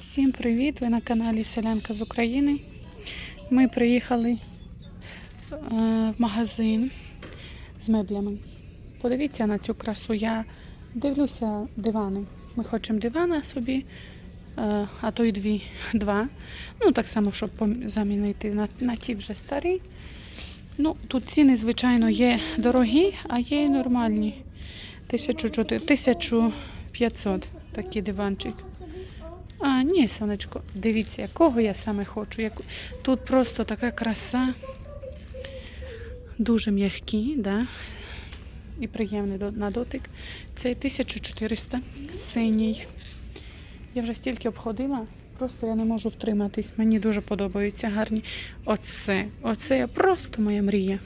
Всім привіт! Ви на каналі Селянка з України. Ми приїхали е, в магазин з меблями. Подивіться на цю красу. Я дивлюся дивани. Ми хочемо дивана собі, е, а то й дві, два. Ну, так само, щоб замінити на, на ті вже старі. Ну, тут ціни, звичайно, є дорогі, а є й нормальні. 1400 1500 такий диванчик. А, ні, сонечко, дивіться, якого я саме хочу. Як... Тут просто така краса. Дуже м'який, да? і приємний на дотик. Цей 1400 синій. Я вже стільки обходила, просто я не можу втриматись. Мені дуже подобаються гарні. Оце, оце просто моя мрія.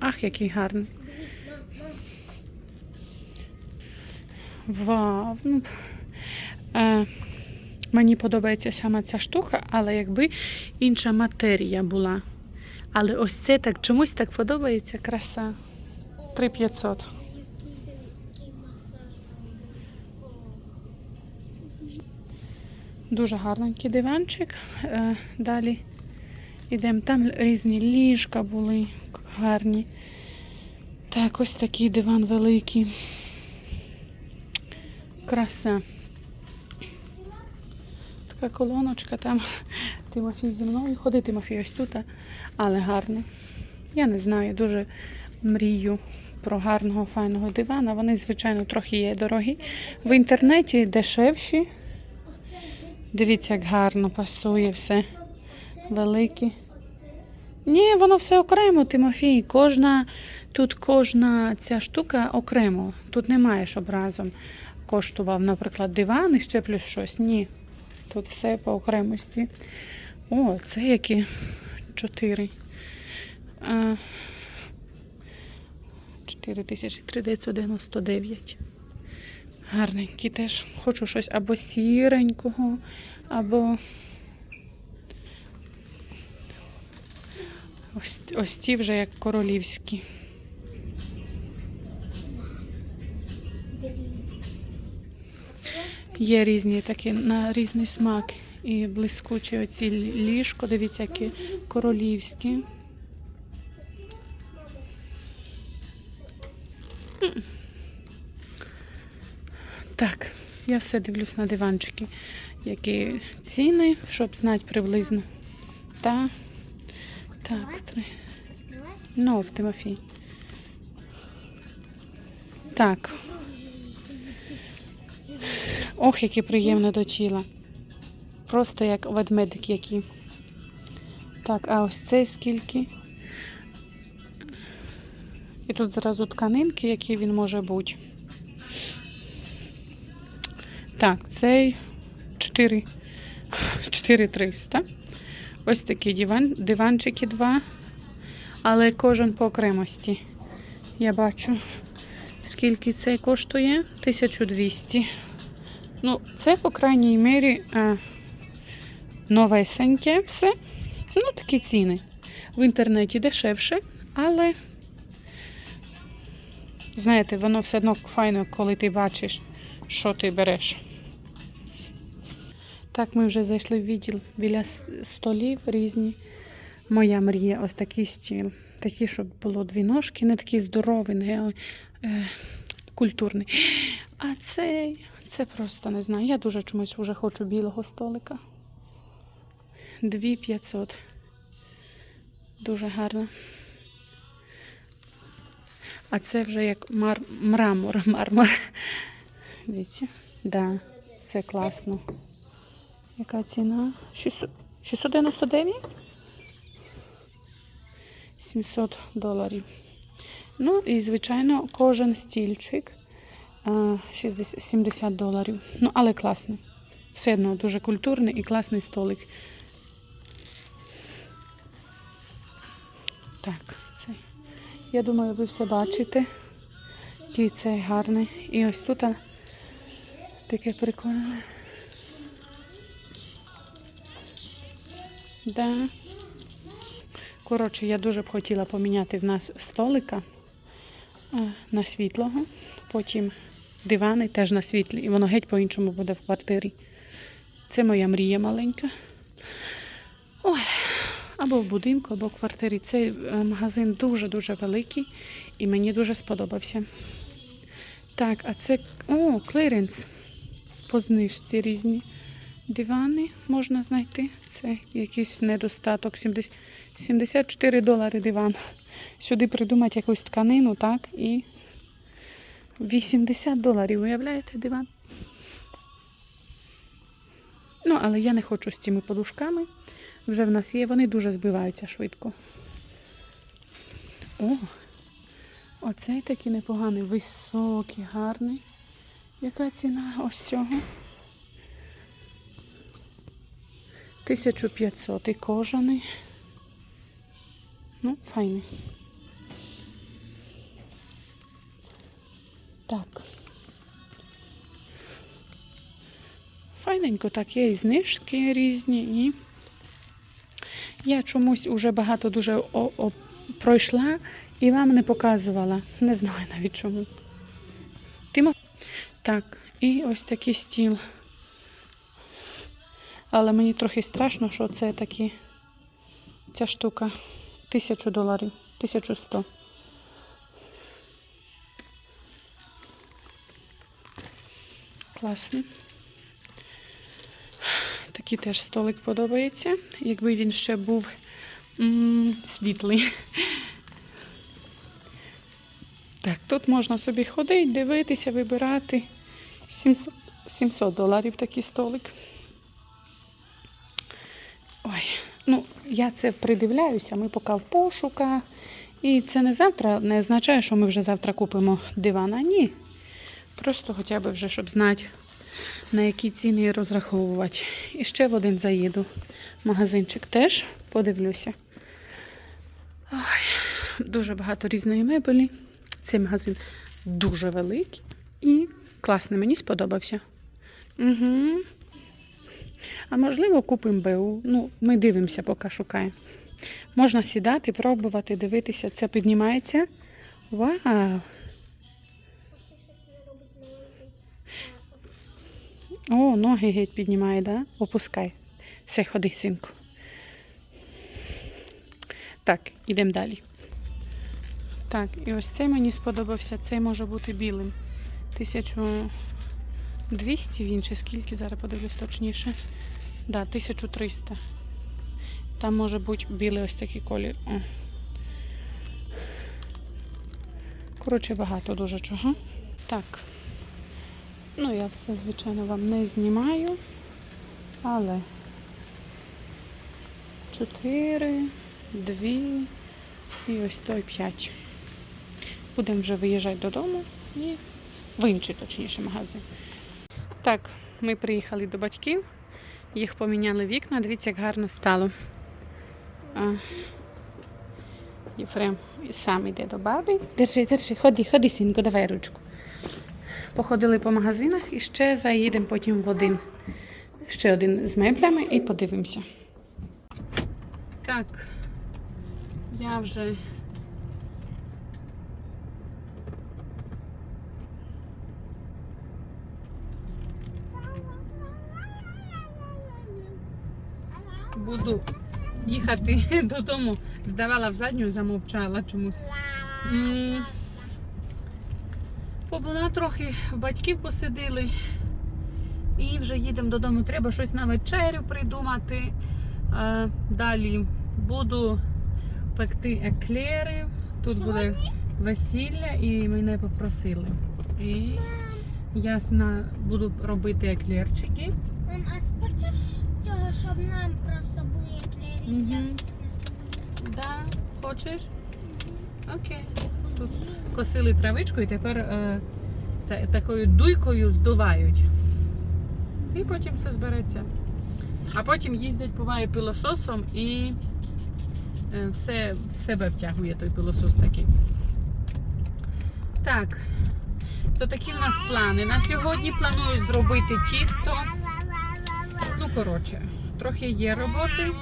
Ах, який гарний. Вау. Ну, е, мені подобається саме ця штука, але якби інша матерія була. Але ось це так чомусь так подобається краса. 3500. Дуже гарненький диванчик. Е, далі йдемо. Там різні ліжка були гарні. Так, ось такий диван великий. Краса. Така колоночка там. Тимофій зі мною. Ходи, Тимофій, ось тут, але гарно. Я не знаю, дуже мрію про гарного файного дивана. Вони, звичайно, трохи є дорогі. В інтернеті дешевші. Дивіться, як гарно пасує все. Великі. Ні, воно все окремо, Тимофій. Кожна, тут кожна ця штука окремо. Тут немає, щоб разом коштував, наприклад, диван і ще плюс щось. Ні. Тут все по окремості. О, це які чотири. А, 4399. Гарненькі теж. Хочу щось або сіренького, або. Ось, ось ці вже як королівські. Є різні такі на різний смак. І блискучі оці ліжко, дивіться, які королівські. Так, я все дивлюсь на диванчики, які ціни, щоб знати приблизно. Та, так, три. Ну, в Тимофій. Так. Ох, яке приємне до тіла. Просто як ведмедик який. Так, а ось цей скільки. І тут зразу тканинки, які він може бути. Так, цей 4 4300. Ось такі диван, диванчики два. Але кожен по окремості. Я бачу, скільки цей коштує? 1200. Ну, це, по крайній мірі, е, новесеньке все. Ну, такі ціни. В інтернеті дешевше, але, знаєте, воно все одно файно, коли ти бачиш, що ти береш. Так, ми вже зайшли в відділ біля столів різні. Моя мрія, ось такий стіл. Такий, щоб було дві ножки, не такий здоровий, не е, культурний. А цей, це просто не знаю. Я дуже чомусь вже хочу білого столика. 2500. Дуже гарно. А це вже як мар... мрамор, мармар. Дивіться. Да, це класно. Яка ціна? 600 699? 700 доларів. Ну і, звичайно, кожен стільчик 60, 70 доларів. Ну, але класно. Все одно дуже культурний і класний столик. Так, це. Я думаю, ви все бачите. Який цей гарний. І ось тут таке прикольне. Да. Коротше, я дуже б хотіла поміняти в нас столика е, на світлого, потім дивани теж на світлі, і воно геть по-іншому буде в квартирі. Це моя мрія маленька. Ой, або в будинку, або в квартирі. Цей е, магазин дуже-дуже великий і мені дуже сподобався. Так, а це о, клиренс. По знижці різні дивани можна знайти. Це якийсь недостаток. 70 74 долари диван. Сюди придумати якусь тканину, так? І 80 доларів, уявляєте, диван? Ну, але я не хочу з цими подушками. Вже в нас є, вони дуже збиваються швидко. О, оцей такий непоганий, високий, гарний. Яка ціна ось цього? 1500 і кожаний. Ну, файний. Так. Файненько так, є і знижки різні, і я чомусь уже багато дуже о -о пройшла і вам не показувала. Не знаю навіть чому. Тимо... Так, і ось такий стіл. Але мені трохи страшно, що це такі ця штука. Тисячу доларів, 1100. Класні. Такий теж столик подобається. Якби він ще був м -м, світлий. Так, тут можна собі ходити, дивитися, вибирати. 700 700 доларів такий столик. Ой, ну, я це придивляюся, ми поки в пошуках. І це не завтра не означає, що ми вже завтра купимо дивана, ні. Просто хоча б вже, щоб знати, на які ціни розраховувати. І ще в один заїду. Магазинчик теж подивлюся. Ой, дуже багато різної мебелі. Цей магазин дуже великий і класний. Мені сподобався. Угу. А можливо, купимо БУ. Ну, ми дивимося, поки шукаємо. Можна сідати, пробувати, дивитися. Це піднімається. Вау! О, ноги геть піднімає, да? Опускай. Все, ходи, синку. Так, ідемо далі. Так, і ось цей мені сподобався. Цей може бути білим. 1200 він чи скільки, зараз подивлюсь точніше. Да, 1300. Там може бути білий ось такий колір. О. Коротше, багато дуже чого. Так. Ну, я все, звичайно, вам не знімаю. Але 4, 2 і ось той 5. Будемо вже виїжджати додому і в інший, точніше, магазин. Так, ми приїхали до батьків, їх поміняли вікна. Дивіться, як гарно стало. Єфрем сам йде до баби. Держи, держи, ходи, ходи, синку, давай ручку. Походили по магазинах і ще заїдемо потім в один. Ще один з меблями і подивимося. Так, я вже буду їхати додому. Здавала в задню, замовчала чомусь. Побула трохи, батьків посидили. І вже їдемо додому. Треба щось на вечерю придумати. А, далі буду пекти еклери. Тут буде весілля і мене попросили. І я буду робити еклерчики. Мам, а хочеш цього, щоб нам просто були еклери Мгм. всіх Да, хочеш? Окей. Тут косили травичку і тепер е, та, такою дуйкою здувають. І потім все збереться. А потім їздять, буває, пилососом і е, все в себе втягує той пилосос такий. Так, то такі в нас плани. На сьогодні планую зробити тісто. Ну, коротше, трохи є роботи.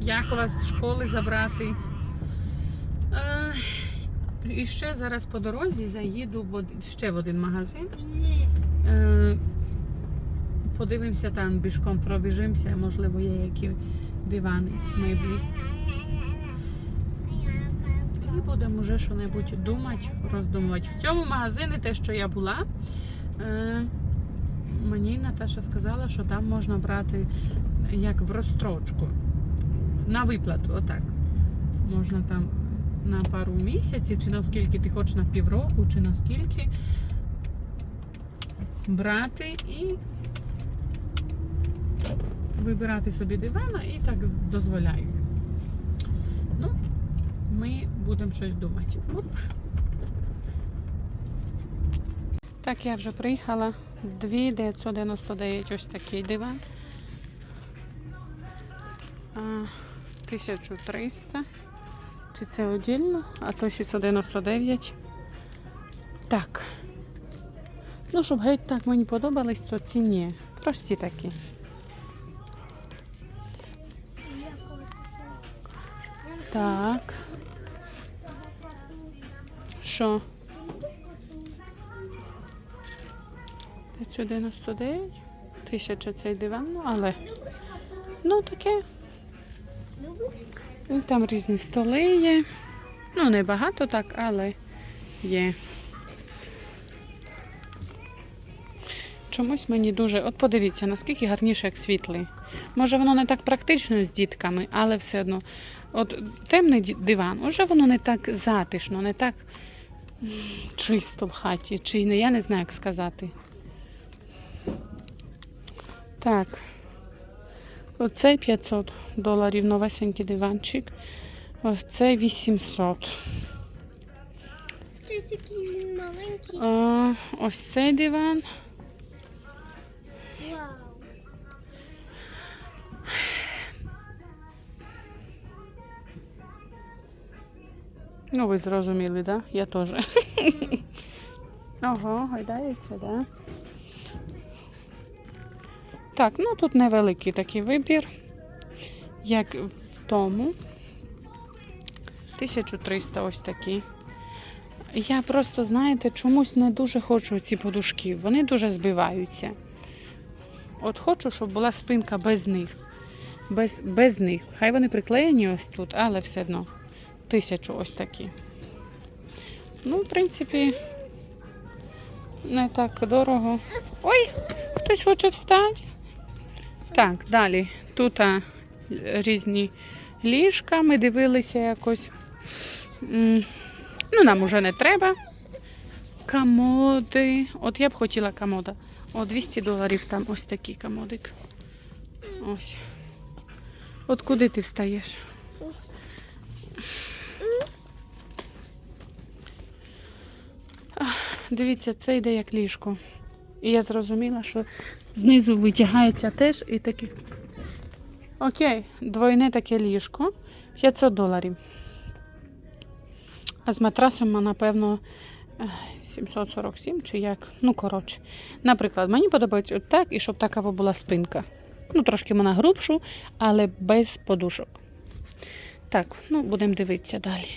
Як вас з школи забрати. І ще зараз по дорозі заїду в од- ще в один магазин. Ні. Е, подивимося там, бішком пробіжимося, можливо, є які дивани, меблі. І будемо вже що-небудь думати, роздумувати. В цьому магазині, те, що я була, е, мені Наташа сказала, що там можна брати як в розстрочку. На виплату, отак. Можна там на пару місяців, чи наскільки ти хочеш на півроку, чи наскільки брати і вибирати собі дивана і так дозволяю. Ну, ми будемо щось думати. Оп. Так, я вже приїхала. 2999 ось такий диван. 1300. Чи це отдільно? А то 699. Так. Ну, щоб геть так мені подобались, то ці ні. Прості такі. Так. Що? 599? Тисяча цей диван, але. Ну, таке. І там різні столи є. Ну, не багато так, але є. Чомусь мені дуже. От подивіться, наскільки гарніше, як світлий. Може, воно не так практично з дітками, але все одно. От темний диван, уже воно не так затишно, не так чисто в хаті. Чи не, я не знаю, як сказати. Так. Оцей 500 доларів новесенький диванчик. Ось цей 800. Ти такий він маленький. А, ось цей диван. Вау. Ну, ви зрозуміли, так? Да? Я теж. Ого, гайдається, так? Да? Так, ну тут невеликий такий вибір, як в тому. 1300 ось такі. Я просто, знаєте, чомусь не дуже хочу ці подушки. Вони дуже збиваються. От хочу, щоб була спинка без них. Без, без них. Хай вони приклеєні ось тут, але все одно. Тисячу ось такі. Ну, в принципі, не так дорого. Ой, хтось хоче встати. Так, далі. Тут різні ліжка. Ми дивилися якось. Ну, нам уже не треба. Комоди. От я б хотіла комода. О, 200 доларів там ось такий комодик. Ось. От куди ти встаєш? Дивіться, це йде як ліжко. І я зрозуміла, що знизу витягається теж і таке. Окей, двойне таке ліжко. 500 доларів. А з матрасом, напевно, 747 чи як. Ну, коротше. Наприклад, мені подобається от так, і щоб така була спинка. Ну, трошки вона грубшу, але без подушок. Так, ну будемо дивитися далі.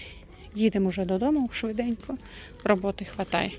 Їдемо вже додому швиденько. Роботи хватає.